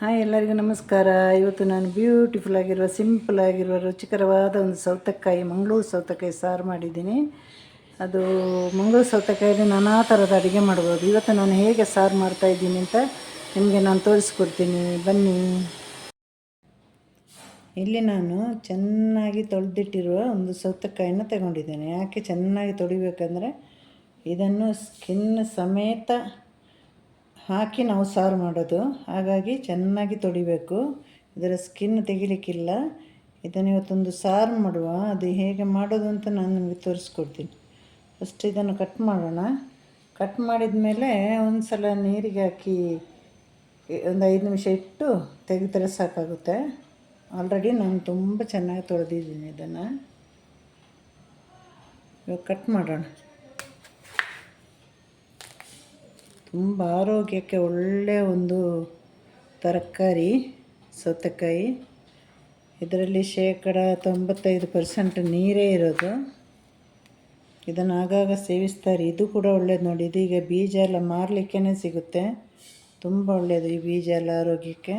Hi, ಎಲ್ಲರಿಗೂ ನಮಸ್ಕಾರ. ಇವತ್ತು ನಾನು ಬ್ಯೂಟಿಫುಲ್ ಆಗಿರುವ ಸಿಂಪಲ್ ಆಗಿರುವ, ರುಚಿಕರವಾದ ಒಂದು ಸೌತೆಕಾಯಿ, ಮಂಗಳೂರು ಸೌತೆಕಾಯಿ ಸಾರು ಮಾಡಿದ್ದೀನಿ. ಅದು ಮಂಗಳೂರು ಸೌತೆಕಾಯಲ್ಲಿ ನಾನಾ ಥರದ ಅಡುಗೆ ಮಾಡ್ಬೋದು. ಇವತ್ತು ನಾನು ಹೇಗೆ ಸಾರು ಮಾಡ್ತಾ ಇದ್ದೀನಿ ಅಂತ ನಿಮಗೆ ನಾನು ತೋರಿಸ್ಕೊಡ್ತೀನಿ. ಬನ್ನಿ. ಇಲ್ಲಿ ನಾನು ಚೆನ್ನಾಗಿ ತೊಳೆದಿಟ್ಟಿರುವ ಒಂದು ಸೌತೆಕಾಯಿನ ತಗೊಂಡಿದ್ದೇನೆ. ಯಾಕೆ ಚೆನ್ನಾಗಿ ತೊಳಿಬೇಕಂದ್ರೆ ಇದನ್ನು ಸ್ಕಿನ್ ಸಮೇತ ಹಾಕಿ ನಾವು ಸಾರು ಮಾಡೋದು. ಹಾಗಾಗಿ ಚೆನ್ನಾಗಿ ತೊಳಿಬೇಕು. ಇದರ ಸ್ಕಿನ್ ತೆಗಿಲಿಕ್ಕಿಲ್ಲ. ಇದನ್ನು ಇವತ್ತೊಂದು ಸಾರು ಮಾಡುವ. ಅದು ಹೇಗೆ ಮಾಡೋದು ಅಂತ ನಾನು ನಿಮಗೆ ತೋರಿಸ್ಕೊಡ್ತೀನಿ. ಫಸ್ಟ್ ಇದನ್ನು ಕಟ್ ಮಾಡೋಣ. ಕಟ್ ಮಾಡಿದ ಮೇಲೆ ಒಂದು ಸಲ ನೀರಿಗೆ ಹಾಕಿ, ಒಂದು ಐದು ನಿಮಿಷ ಇಟ್ಟು ತೆಗೆದರೆ ಸಾಕಾಗುತ್ತೆ. ಆಲ್ರೆಡಿ ನಾನು ತುಂಬ ಚೆನ್ನಾಗಿ ತೊಳೆದಿದ್ದೀನಿ ಇದನ್ನು. ಇವಾಗ ಕಟ್ ಮಾಡೋಣ. ತುಂಬ ಆರೋಗ್ಯಕ್ಕೆ ಒಳ್ಳೆಯ ಒಂದು ತರಕಾರಿ, ಸೌತೆಕಾಯಿ. ಇದರಲ್ಲಿ ಶೇಕಡ ತೊಂಬತ್ತೈದು ಪರ್ಸೆಂಟ್ ನೀರೇ ಇರೋದು. ಇದನ್ನು ಆಗಾಗ ಸೇವಿಸ್ತಾರೆ. ಇದು ಕೂಡ ಒಳ್ಳೇದು ನೋಡಿ. ಇದೀಗ ಬೀಜ ಎಲ್ಲ ಮಾರಲಿಕ್ಕೇ ಸಿಗುತ್ತೆ. ತುಂಬ ಒಳ್ಳೆಯದು ಈ ಬೀಜ ಎಲ್ಲ ಆರೋಗ್ಯಕ್ಕೆ.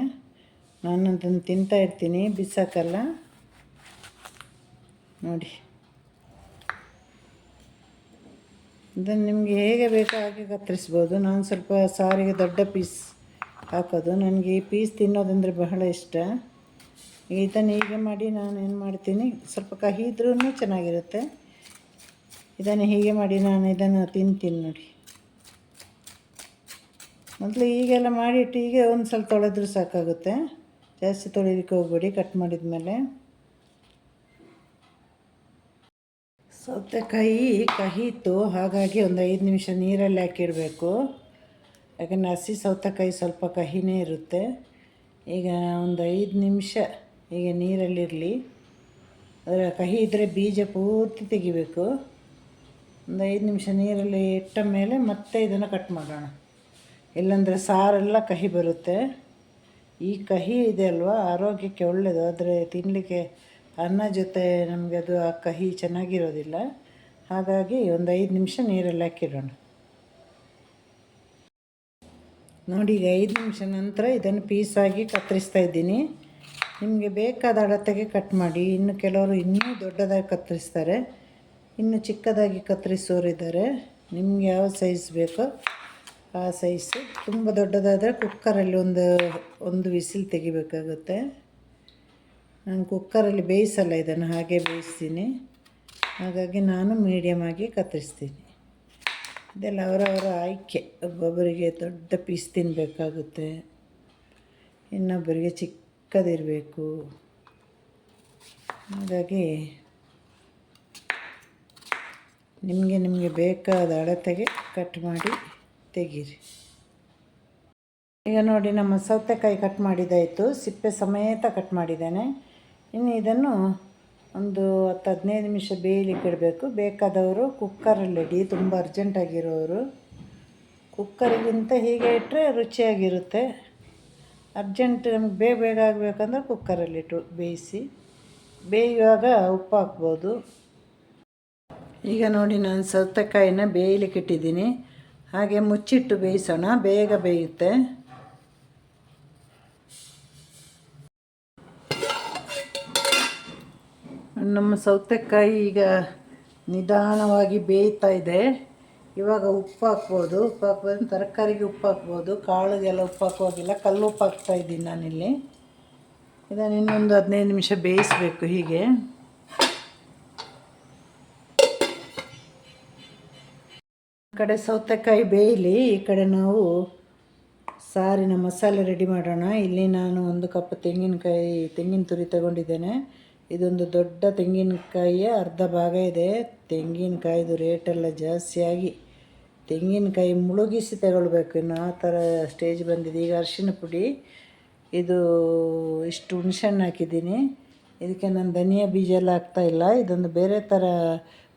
ನಾನು ಅದನ್ನು ತಿಂತಾ ಇರ್ತೀನಿ. ಬಿಸಾಕಲ್ಲ. ನೋಡಿ. ಇದನ್ನು ನಿಮಗೆ ಹೇಗೆ ಬೇಕೋ ಹಾಗೆ ಕತ್ತರಿಸ್ಬೋದು? ನಾನು ಸ್ವಲ್ಪ ಸಾರಿಗೆ ದೊಡ್ಡ ಪೀಸ್ ಹಾಕೋದು. ನನಗೆ ಈ ಪೀಸ್ ತಿನ್ನೋದಂದರೆ ಬಹಳ ಇಷ್ಟ. ಇದನ್ನು ಹೀಗೆ ಮಾಡಿ ನಾನು ಏನು ಮಾಡ್ತೀನಿ? ಸ್ವಲ್ಪ ಕಹಿ ಇದ್ರೂ ಚೆನ್ನಾಗಿರುತ್ತೆ. ಇದನ್ನು ಹೀಗೆ ಮಾಡಿ ನಾನು ಇದನ್ನು ತಿಂತೀನಿ ನೋಡಿ. ಮೊದಲು ಈಗೆಲ್ಲ ಮಾಡಿಟ್ಟು ಹೀಗೆ ಒಂದು ಸ್ವಲ್ಪ ತೊಳೆದ್ರೂ ಸಾಕಾಗುತ್ತೆ. ಜಾಸ್ತಿ ತೊಳಿಲಿಕ್ಕೆ ಹೋಗ್ಬೇಡಿ ಕಟ್ ಮಾಡಿದ ಮೇಲೆ ಸೌತೆಕಾಯಿ ಕಹಿ ಇತ್ತು ಹಾಗಾಗಿ ಒಂದು ಐದು ನಿಮಿಷ ನೀರಲ್ಲಿ ಹಾಕಿಡಬೇಕು. ಯಾಕಂದರೆ ಹಸಿ ಸೌತೆಕಾಯಿ ಸ್ವಲ್ಪ ಕಹಿನೇ ಇರುತ್ತೆ. ಈಗ ಒಂದು ಐದು ನಿಮಿಷ ಈಗ ನೀರಲ್ಲಿರಲಿ. ಅದರ ಕಹಿ ಇದ್ದರೆ ಬೀಜ ಪೂರ್ತಿ ತೆಗಿಬೇಕು. ಒಂದು ಐದು ನಿಮಿಷ ನೀರಲ್ಲಿ ಇಟ್ಟ ಮೇಲೆ ಮತ್ತೆ ಇದನ್ನು ಕಟ್ ಮಾಡೋಣ. ಇಲ್ಲಾಂದರೆ ಸಾರೆಲ್ಲ ಕಹಿ ಬರುತ್ತೆ. ಈ ಕಹಿ ಇದೆ ಅಲ್ವಾ? ಆರೋಗ್ಯಕ್ಕೆ ಒಳ್ಳೆಯದು ಆದರೆ ತಿನ್ನಲಿಕ್ಕೆ ಅನ್ನ ಜೊತೆ ನಮಗೆ ಅದು ಆ ಕಹಿ ಚೆನ್ನಾಗಿರೋದಿಲ್ಲ. ಹಾಗಾಗಿ ಒಂದು ಐದು ನಿಮಿಷ ನೀರಲ್ಲಿ ಹಾಕಿಡೋಣ ನೋಡಿ ಈಗ ಐದು ನಿಮಿಷ ನಂತರ ಇದನ್ನು ಪೀಸಾಗಿ ಕತ್ತರಿಸ್ತಾ ಇದ್ದೀನಿ. ನಿಮಗೆ ಬೇಕಾದ ಅಳತೆಗೆ ಕಟ್ ಮಾಡಿ. ಇನ್ನು ಕೆಲವರು ಇನ್ನೂ ದೊಡ್ಡದಾಗಿ ಕತ್ತರಿಸ್ತಾರೆ. ಇನ್ನು ಚಿಕ್ಕದಾಗಿ ಕತ್ತರಿಸೋರಿದ್ದಾರೆ. ನಿಮ್ಗೆ ಯಾವ ಸೈಜ್ ಬೇಕೋ ಆ ಸೈಜು. ತುಂಬ ದೊಡ್ಡದಾದರೆ ಕುಕ್ಕರಲ್ಲಿ ಒಂದು ಒಂದು ವಿಸಿಲ್ ತೆಗಿಬೇಕಾಗುತ್ತೆ. ನಾನು ಕುಕ್ಕರಲ್ಲಿ ಬೇಯಿಸಲ್ಲ ಇದನ್ನು, ಹಾಗೆ ಬೇಯಿಸ್ತೀನಿ. ಹಾಗಾಗಿ ನಾನು ಮೀಡಿಯಮ್ ಆಗಿ ಕತ್ತರಿಸ್ತೀನಿ. ಇದೆಲ್ಲ ಅವರವರ ಆಯ್ಕೆ. ಒಬ್ಬೊಬ್ಬರಿಗೆ ದೊಡ್ಡ ಪೀಸ್ ತಿನ್ನಬೇಕಾಗುತ್ತೆ ಇನ್ನೊಬ್ಬರಿಗೆ ಚಿಕ್ಕದಿರಬೇಕು. ಹಾಗಾಗಿ ನಿಮಗೆ ನಿಮಗೆ ಬೇಕಾದ ಅಳತೆಗೆ ಕಟ್ ಮಾಡಿ ತೆಗೀರಿ. ಈಗ ನೋಡಿ, ನಮ್ಮ ಸೌತೆಕಾಯಿ ಕಟ್ ಮಾಡಿದಾಯಿತು ಸಿಪ್ಪೆ ಸಮೇತ ಕಟ್ ಮಾಡಿದ್ದೇನೆ. ಇನ್ನು ಇದನ್ನು ಒಂದು ಹತ್ತು ಹದಿನೈದು ನಿಮಿಷ ಬೇಯಲಿಕ್ಕೆ ಇಡಬೇಕು. ಬೇಕಾದವರು ಕುಕ್ಕರಲ್ಲಿ ಇಡಿ. ತುಂಬ ಅರ್ಜೆಂಟಾಗಿರೋರು ಕುಕ್ಕರಿಗಿಂತ ಹೀಗೆ ಇಟ್ಟರೆ ರುಚಿಯಾಗಿರುತ್ತೆ. ಅರ್ಜೆಂಟ್ ನಮ್ಗೆ ಬೇಗ ಬೇಗ ಆಗಬೇಕಂದ್ರೆ ಕುಕ್ಕರಲ್ಲಿಟ್ಟು ಬೇಯಿಸಿ. ಬೇಯುವಾಗ ಉಪ್ಪು ಹಾಕ್ಬೋದು. ಈಗ ನೋಡಿ ನಾನು ಸೌತೆಕಾಯಿನ ಬೇಯಲಿಕ್ಕೆ ಇಟ್ಟಿದ್ದೀನಿ. ಹಾಗೆ ಮುಚ್ಚಿಟ್ಟು ಬೇಯಿಸೋಣ. ಬೇಗ ಬೇಯುತ್ತೆ. ನಮ್ಮ ಸೌತೆಕಾಯಿ ಈಗ ನಿಧಾನವಾಗಿ ಬೇಯ್ತಾ ಇದೆ. ಇವಾಗ ಉಪ್ಪು ಹಾಕ್ಬೋದು. ಉಪ್ಪು ಹಾಕ್ಬೋದು. ತರಕಾರಿಗೆ ಉಪ್ಪು ಹಾಕ್ಬೋದು. ಕಾಳಿಗೆಲ್ಲ ಉಪ್ಪು ಹಾಕುವಾಗಿಲ್ಲ ಕಲ್ಲು ಉಪ್ಪು ಹಾಕ್ತಾ ಇದ್ದೀನಿ ನಾನಿಲ್ಲಿ. ಇದನ್ನು ಇನ್ನೊಂದು ಹದಿನೈದು ನಿಮಿಷ ಬೇಯಿಸಬೇಕು ಹೀಗೆ. ಕಡೆ ಸೌತೆಕಾಯಿ ಬೇಯಲಿ. ಈ ಕಡೆ ನಾವು ಸಾರಿನ ಮಸಾಲೆ ರೆಡಿ ಮಾಡೋಣ. ಇಲ್ಲಿ ನಾನು ಒಂದು ಕಪ್ ತೆಂಗಿನಕಾಯಿ, ತೆಂಗಿನ ತುರಿ ತಗೊಂಡಿದ್ದೇನೆ. ಇದೊಂದು ದೊಡ್ಡ ತೆಂಗಿನಕಾಯಿಯ ಅರ್ಧ ಭಾಗ ಇದೆ. ತೆಂಗಿನಕಾಯಿದು ರೇಟೆಲ್ಲ ಜಾಸ್ತಿಯಾಗಿ ತೆಂಗಿನಕಾಯಿ ಮುಳುಗಿಸಿ ತಗೊಳ್ಬೇಕು. ಇನ್ನು ಆ ಥರ ಸ್ಟೇಜ್ ಬಂದಿದೆ. ಈಗ ಅರಿಶಿನ ಪುಡಿ, ಇದು ಇಷ್ಟು ಹುಣ್ಸೆಹಣ್ಣು ಹಾಕಿದ್ದೀನಿ. ಇದಕ್ಕೆ ನಾನು ಧನಿಯಾ ಬೀಜ ಎಲ್ಲ ಹಾಕ್ತಾಯಿಲ್ಲ ಇದೊಂದು ಬೇರೆ ಥರ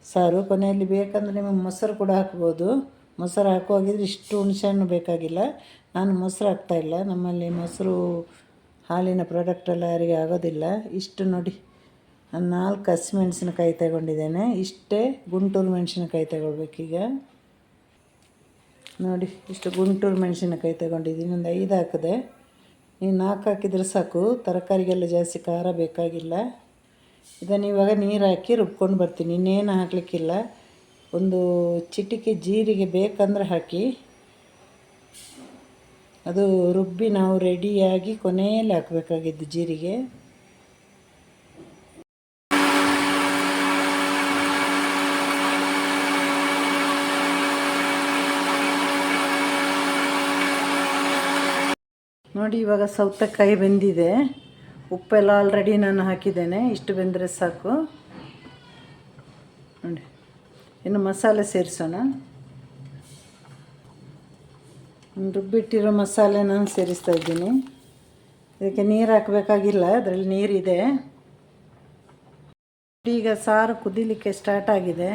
ಸಾರು. ಕೊನೆಯಲ್ಲಿ ಬೇಕಂದರೆ ನಿಮಗೆ ಮೊಸರು ಕೂಡ ಹಾಕ್ಬೋದು. ಮೊಸರು ಹಾಕುವಾಗಿದ್ರೆ ಇಷ್ಟು ಹುಣ್ಸೆಹಣ್ಣು ಬೇಕಾಗಿಲ್ಲ. ನಾನು ಮೊಸರು ಹಾಕ್ತಾಯಿಲ್ಲ ನಮ್ಮಲ್ಲಿ ಮೊಸರು ಹಾಲಿನ ಪ್ರಾಡಕ್ಟೆಲ್ಲ ಯಾರಿಗೆ ಆಗೋದಿಲ್ಲ. ಇಷ್ಟು ನೋಡಿ. ನಾಲ್ಕು ಹಸಿಮೆಣ್ಸಿನಕಾಯಿ ತಗೊಂಡಿದ್ದೇನೆ. ಇಷ್ಟೇ ಗುಂಟೂರು ಮೆಣಸಿನಕಾಯಿ ತಗೊಳ್ಬೇಕೀಗ. ನೋಡಿ, ಇಷ್ಟು ಗುಂಟೂರು ಮೆಣಸಿನಕಾಯಿ ತಗೊಂಡಿದ್ದೀನಿ. ಒಂದು ಐದು ಹಾಕಿದೆ. ನೀವು ನಾಲ್ಕು ಹಾಕಿದ್ರೆ ಸಾಕು. ತರಕಾರಿಗೆಲ್ಲ ಜಾಸ್ತಿ ಖಾರ ಬೇಕಾಗಿಲ್ಲ. ಇದನ್ನು ಇವಾಗ ನೀರು ಹಾಕಿ ರುಬ್ಕೊಂಡು ಬರ್ತೀನಿ. ಇನ್ನೇನು ಹಾಕಲಿಕ್ಕಿಲ್ಲ. ಒಂದು ಚಿಟಿಕೆ ಜೀರಿಗೆ ಬೇಕಂದ್ರೆ ಹಾಕಿ. ಅದು ರುಬ್ಬಿ ನಾವು ರೆಡಿಯಾಗಿ ಕೊನೆಯಲ್ಲಿ ಹಾಕಬೇಕಾಗಿದ್ದು ಜೀರಿಗೆ. ನೋಡಿ ಇವಾಗ ಸೌತೆಕಾಯಿ ಬೆಂದಿದೆ. ಉಪ್ಪೆಲ್ಲ ಆಲ್ರೆಡಿ ನಾನು ಹಾಕಿದ್ದೇನೆ. ಇಷ್ಟು ಬೆಂದರೆ ಸಾಕು. ನೋಡಿ, ಇನ್ನು ಮಸಾಲೆ ಸೇರಿಸೋಣ. ರುಬ್ಬಿಟ್ಟಿರೋ ಮಸಾಲೆ ನಾನು ಸೇರಿಸ್ತಾ ಇದ್ದೀನಿ. ಇದಕ್ಕೆ ನೀರು ಹಾಕಬೇಕಾಗಿಲ್ಲ, ಅದರಲ್ಲಿ ನೀರಿದೆ. ಈಗ ಸಾರು ಕುದಿಲಿಕ್ಕೆ ಸ್ಟಾರ್ಟ್ ಆಗಿದೆ.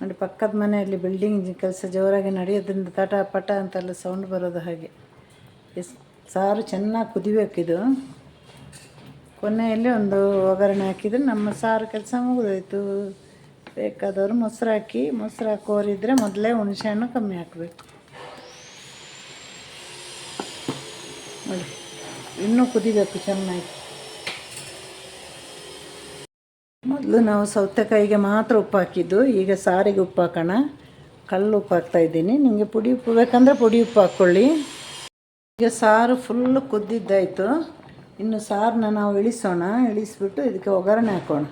ನೋಡಿ, ಪಕ್ಕದ ಮನೆಯಲ್ಲಿ ಬಿಲ್ಡಿಂಗ್ ಕೆಲಸ ಜೋರಾಗಿ ನಡೆಯೋದ್ರಿಂದ ತಟ ಪಟ ಅಂತೆಲ್ಲ ಸೌಂಡ್ ಬರೋದು ಹಾಗೆ. ಸಾರು ಚೆನ್ನಾಗಿ ಕುದಿಬೇಕಿದು. ಕೊನೆಯಲ್ಲಿ ಒಂದು ಒಗ್ಗರಣೆ ಹಾಕಿದರೆ ನಮ್ಮ ಸಾರು ಕೆಲಸ ಮುಗಿದೋಯ್ತು. ಬೇಕಾದವರು ಮೊಸರು ಹಾಕಿ, ಮೊಸರು ಹಾಕೋರಿದ್ರೆ ಮೊದಲೇ ಹುಣಸೆಹಣ್ಣು ಕಮ್ಮಿ ಹಾಕಬೇಕು. ನೋಡಿ, ಇನ್ನೂ ಕುದಿಬೇಕು ಚೆನ್ನಾಗಿ. ಮೊದಲು ನಾವು ಸೌತೆಕಾಯಿಗೆ ಮಾತ್ರ ಉಪ್ಪು ಹಾಕಿದ್ದು. ಈಗ ಸಾರಿಗೆ ಉಪ್ಪು ಹಾಕೋಣ. ಕಲ್ಲು ಉಪ್ಪು ಹಾಕ್ತಾಯಿದ್ದೀನಿ ನಿಮಗೆ ಪುಡಿ ಉಪ್ಪು ಬೇಕಂದರೆ ಪುಡಿ ಉಪ್ಪು ಹಾಕ್ಕೊಳ್ಳಿ. ಈಗ ಸಾರು ಫುಲ್ಲು ಕುದ್ದಿದ್ದಾಯಿತು. ಇನ್ನು ಸಾರನ್ನ ನಾವು ಇಳಿಸೋಣ. ಇಳಿಸ್ಬಿಟ್ಟು ಇದಕ್ಕೆ ಒಗ್ಗರಣೆ ಹಾಕೋಣ.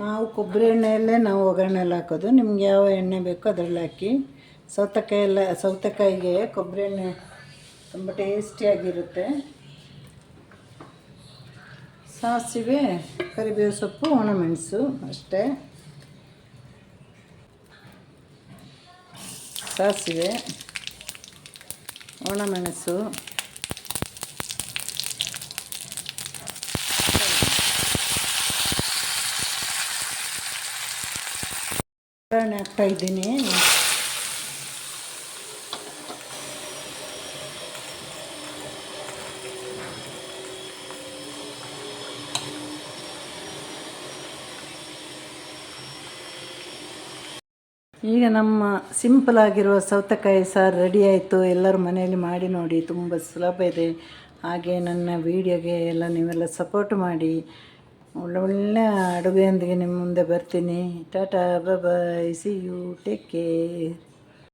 ನಾವು ಕೊಬ್ಬರಿ ಎಣ್ಣೆಯಲ್ಲೇ ನಾವು ಒಗ್ಗರಣೆ ಎಲ್ಲ ಹಾಕೋದು. ನಿಮ್ಗೆ ಯಾವ ಎಣ್ಣೆ ಬೇಕೋ ಅದರಲ್ಲಿ ಹಾಕಿ. ಸೌತೆಕಾಯಿ ಎಲ್ಲ ಸೌತೆಕಾಯಿಗೆ ಕೊಬ್ಬರಿ ಎಣ್ಣೆ ತುಂಬ ಟೇಸ್ಟಿಯಾಗಿರುತ್ತೆ ಸಾಸಿವೆ, ಕರಿಬೇವು ಸೊಪ್ಪು ಒಣಮೆಣಸು ಅಷ್ಟೇ. ಸಾಸಿವೆ ಒಣಮೆಣಸು ಒಗ್ಗರಣೆ ಹಾಕ್ತಾ ಈಗ ನಮ್ಮ ಸಿಂಪಲ್ ಆಗಿರುವ ಸೌತೆಕಾಯಿ ಸಾರು ರೆಡಿ ಆಯಿತು. ಎಲ್ಲರೂ ಮನೆಯಲ್ಲಿ ಮಾಡಿ ನೋಡಿ, ತುಂಬ ಸುಲಭ ಇದೆ. ಹಾಗೆ ನನ್ನ ವೀಡಿಯೋಗೆ ಎಲ್ಲ ನೀವೆಲ್ಲ ಸಪೋರ್ಟ್ ಮಾಡಿ. ಒಳ್ಳೆ ಒಳ್ಳೆ ಅಡುಗೆಯೊಂದಿಗೆ ನಿಮ್ಮ ಮುಂದೆ ಬರ್ತೀನಿ. Tata bye see you take care